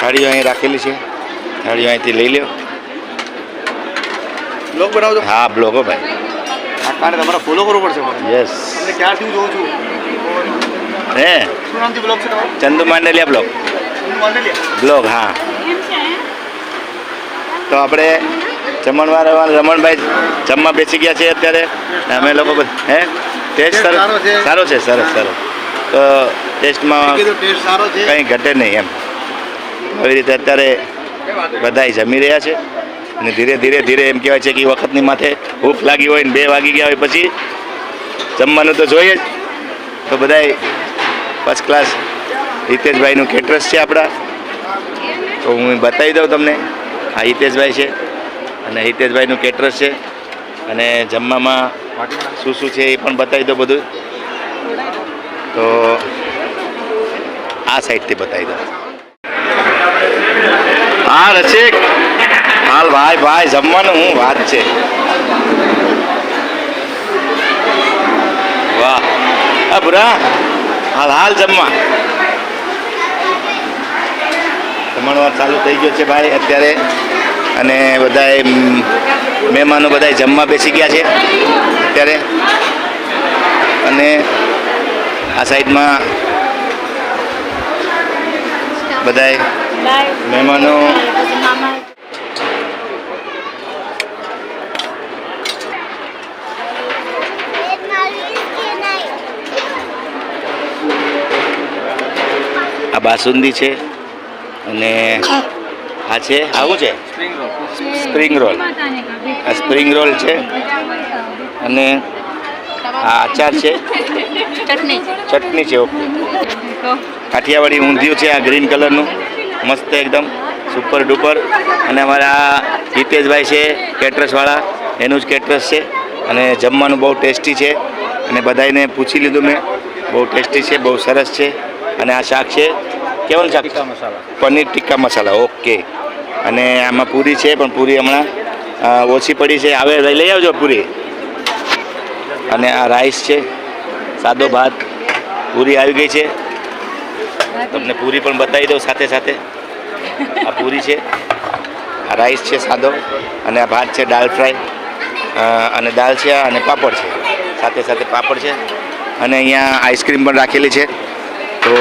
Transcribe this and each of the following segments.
થાળીઓ અહીં રાખેલી છે. થાળીઓ અહીંથી લઈ લ્યો. બ્લોગ બનાવજો. હા બ્લોગો ભાઈ. કારણ તમારે ફોલો કરવું પડશે યસ તમને ક્યારથી હું જોઉં છું? હે? શું નામથી બ્લોગ છે તમારો? ચંદુ માંડલિયા બ્લોગ. બ્લોગ હા. તો આપણે જમણવાર રમણભાઈ જમવા બેસી ગયા છે અત્યારે. અમે લોકો હે? ટેસ્ટ સારો છે. સારો છે સરસ સરસ. તો ટેસ્ટમાં કંઈ ઘટે નહીં એમ. આવી રીતે અત્યારે બધા જમી રહ્યા છે. અને ધીરે ધીરે ધીરે એમ કહેવાય છે કે એ વખતની માથે ભૂખ લાગી હોય ને બે વાગી ગયા હોય પછી જમવાનું તો જોઈએ જ. તો બધાય ફર્સ્ટ ક્લાસ હિતેશભાઈનું કેટરસ છે આપણા. તો હું બતાવી દઉં તમને. આ હિતેશભાઈ છે અને હિતેશભાઈનું કેટરસ છે. અને જમવામાં શું શું છે એ પણ બતાવી દો બધું. તો આ સાઈડથી બતાવી દો હા, રસિક. હાલ ભાઈ ભાઈ, જમવાનું હું વાત છે. વાહ. આ બુરા હાલ હાલ જમવા. જમણવાર ચાલુ થઈ ગયો છે ભાઈ અત્યારે. અને બધાએ મહેમાનો બધાએ જમવા બેસી ગયા છે અત્યારે. અને આ સાઈડમાં બધાય મહેમાનો. આ બાસુંદી છે અને આ છે આવું છે? Spring roll. આ સ્પ્રિંગ રોલ છે. અને આ આચાર છે. ચટણી. છે ઓકે. કાઠિયાવાડી ઊંધિયું છે આ ગ્રીન કલરનું. મસ્ત એકદમ સુપર ડુપર. અને અમારા આ હિતેશભાઈ છે કેટરસવાળા. એનું જ કેટરસ છે. અને જમવાનું બહુ ટેસ્ટી છે. અને બધાને પૂછી લીધું મેં. બહુ ટેસ્ટી છે બહુ સરસ છે. અને આ શાક છે કેવાનું શાક? મસાલા. પનીર ટિક્કા મસાલા ઓકે. અને આમાં પૂરી છે પણ પૂરી હમણાં ઓછી પડી છે. હવે લઈ લઈ આવજો પૂરી. અને આ રાઈસ છે સાદો ભાત. પૂરી આવી ગઈ છે. તમને પૂરી પણ બતાવી દઉં સાથે સાથે. આ પૂરી છે આ રાઈસ છે સાદો અને આ ભાત છે દાળ ફ્રાય. અને દાળ છે અને પાપડ છે. સાથે સાથે પાપડ છે અને અહીંયા આઈસ્ક્રીમ પણ રાખેલી છે. તો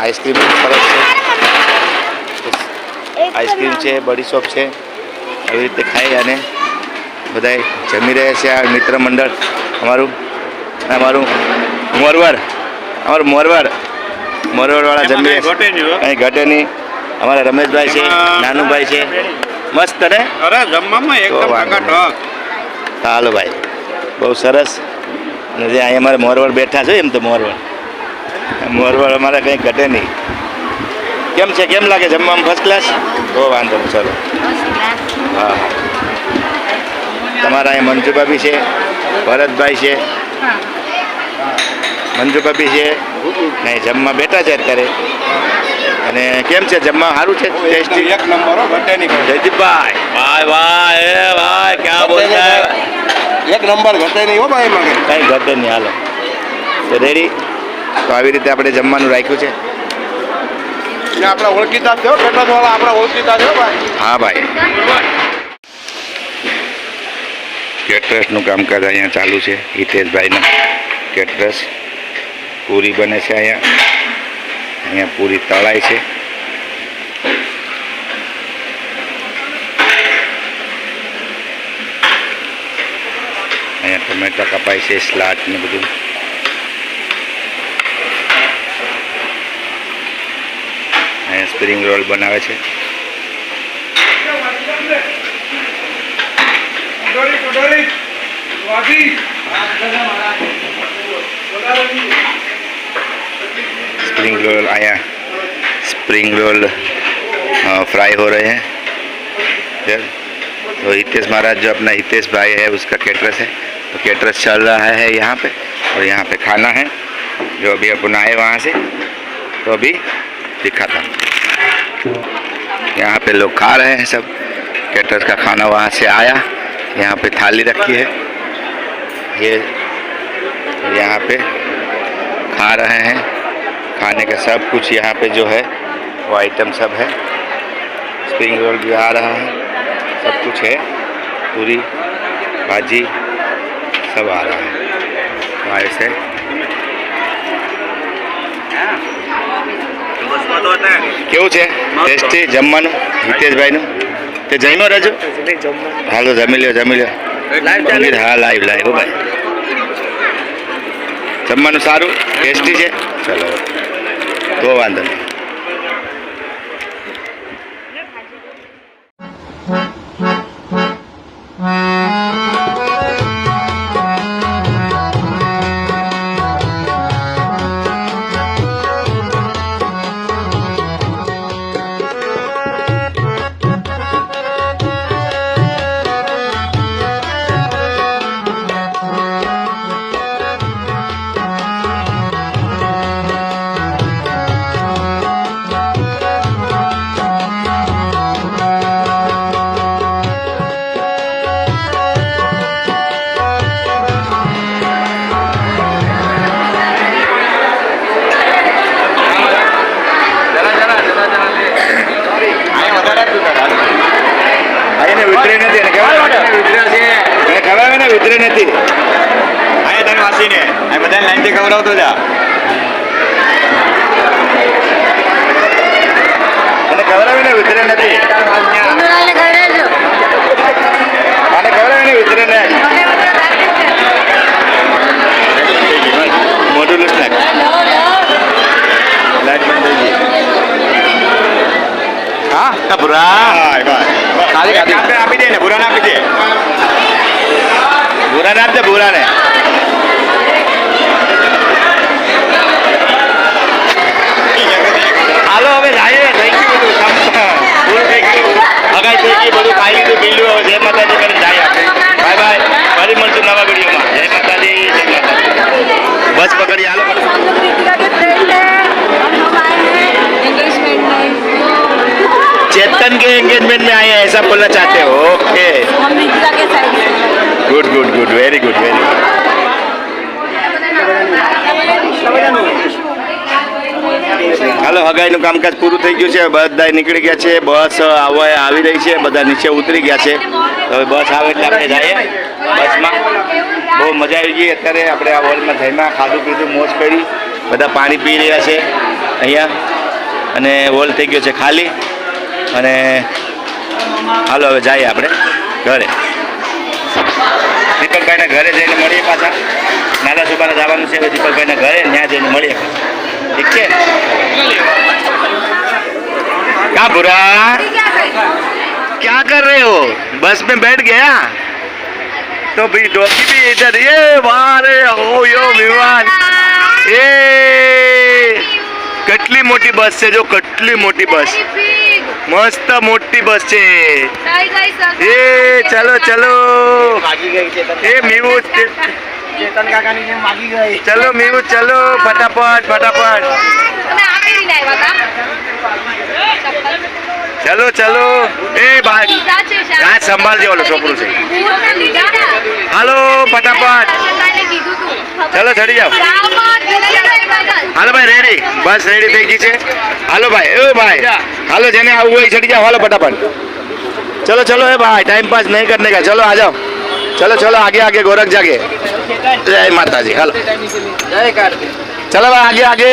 આઈસ્ક્રીમ સરસ છે. આઈસ્ક્રીમ છે બડી શોપ છે. આવી રીતે ખાઈ અને બધાય જમી રહ્યા છે આ મિત્ર મંડળ અમારું અમારું મોરવાર અમારું મોરવાર મોરવાડવાળા જમી રહ્યા કંઈ ઘટે નહીં અમારા રમેશભાઈ છે નાનુભાઈ છે. મસ્ત ને? અરે જમવામાં એકદમ હાલો ભાઈ. બહુ સરસ. અને જે અહીં અમારે મોરવડ બેઠા છે એમ તો મોરવડ મોરવડ અમારે કંઈ ઘટે નહીં. કેમ છે? કેમ લાગે જમવામાં ફર્સ્ટ ક્લાસ બહુ વાંધો નહીં ચલો. હા હા. તમારા અહીંયા મંજુભાભી છે ભરતભાઈ છે. મંજુભાભી છે. નહીં જમવા બેઠા છે અત્યારે. અને કેમ છે જમવા સારું છે? ટેસ્ટી એક નંબર જયદીપભાઈ. ભાઈ ભાઈ એ ભાઈ ક્યાં બોલતા એક નંબર ઘટે નહીં હો ભાઈ માગે કંઈ ઘટે નહીં હાલો. તો રેડી? તો આવી રીતે આપણે જમવાનું રાખ્યું છે? આપણા ઓળખીતા થયો પેટ્રોલ વાળા આપણા ઓળખીતા થયો ભાઈ. હા ભાઈ. કેટરસનું કામકાજ અહીંયા ચાલુ છે. હિતેશભાઈનું કેટરસ પૂરી બને છે અહીંયા. અહીંયા પૂરી તળાય છે. અહીંયા ટમેટા કપાય છે સ્લાટ ને બધું. અહીંયા સ્પ્રિંગ રોલ બનાવે છે. કુડોરી કુડોરી વાગી स्प्रिंग रोल आया स्प्रिंग रोल अ, फ्राई हो रहे हैं फिर तो हितेश महाराज जो अपना हितेश भाई है उसका केटरस है तो केटरस चल रहा है यहाँ पे और यहाँ पे खाना है जो अभी अपन आए वहाँ से तो अभी दिखाता हूँ यहाँ पे लोग खा रहे हैं सब केटरस का खाना वहाँ से आया यहाँ पे थाली रखी है ये और यहाँ पे खा रहे हैं खाने का सब कुछ यहाँ पे जो है वो आइटम सब है स्प्रिंग रोल भी आ रहा है सब कुछ है पूरी भाजी सब आ रहा है हमारे से કેવું છે ટેસ્ટી જમવાનું હિતેશભાઈનું તે જમ્યો રજો હાલો જમી લ્યો જમી લ્યો. હા લાઈવ લાઈવ ભાઈ. જમવાનું સારું? ટેસ્ટી છે? ચલો. તો વાંધો નહીં. විතරේ නැති. එන කවවෙන කවවෙන විතරේ නැති. අය දැන් වාසිනේ අය මදන් ලයින් එක කවරවද ඔලා එන කවවෙන විතරේ නැති. අනේ කවවෙන විතරේ නැති. હા હા ભૂરા ખાલી ખાલી. આપણે આપી દે ને ભૂરાને આપી દે ભૂરાને આપજે ભૂરાને હાલો હવે જઈએ में आए हैं ऐसा बोलना चाहते हो ओके हम कृतिका के साइड से good good good very good very good હાલો હગાઈનું કામકાજ પૂરું થઈ ગયું છે બધા નીકળી ગયા છે બસ આવવા આવી રહી છે બધા નીચે ઉતરી ગયા છે હવે બસ આવે એટલે આપણે જઈએ બસમાં બહુ મજા આવી ગઈ અત્યારે આપણે આ હોલમાં જઈમાં ખાધું પીધું મોજ કરી બધા પાણી પી રહ્યા છે અહીંયા અને હોલ થઈ ગયો છે ખાલી અને હાલો હવે જઈએ આપણે ઘરે દીપકભાઈના ઘરે જઈને મળીએ પાછા નાના સુબાને જવાનું છે હવે દીપકભાઈના ઘરે ત્યાં જઈને મળીએ ઠીક છે क्या बुरा क्या कर रहे हो बस में बैठ गया तो भाई डॉगी भी इधर ये वाह रे हो यो विमान ये કેટલી મોટી બસ છે જો કેટલી મોટી બસ મસ્ત મોટી બસ છે. એ ચાલો ચાલો. એ મીવું ચેતન કાકાની જેમ માગી ગઈ. ચલો મીવું ચલો ફટાફટ ફટાફટ. ચાલો ચાલો. એ ભાઈ કાંચ સંભાળજો ઓલો છોકરું છે. હાલો ફટાફટ. ચાલો ચડી જાઓ. હાલો ભાઈ રેડી બસ રેડી થઈ ગઈ છે. હાલો ભાઈ એ ભાઈ. હાલો જેને આવું હોય ચડી જાઓ. હાલો ફટાફટ. ચલો ચલો એ ભાઈ ટાઈમ પાસ નહીં કરને કા ચલો આ જાઓ. ચલો ચલો આગે આગે ગોરખ જાગે. જય માતાજી. હાલો. જય કાર્તિક ચલો ભાઈ આગે આગે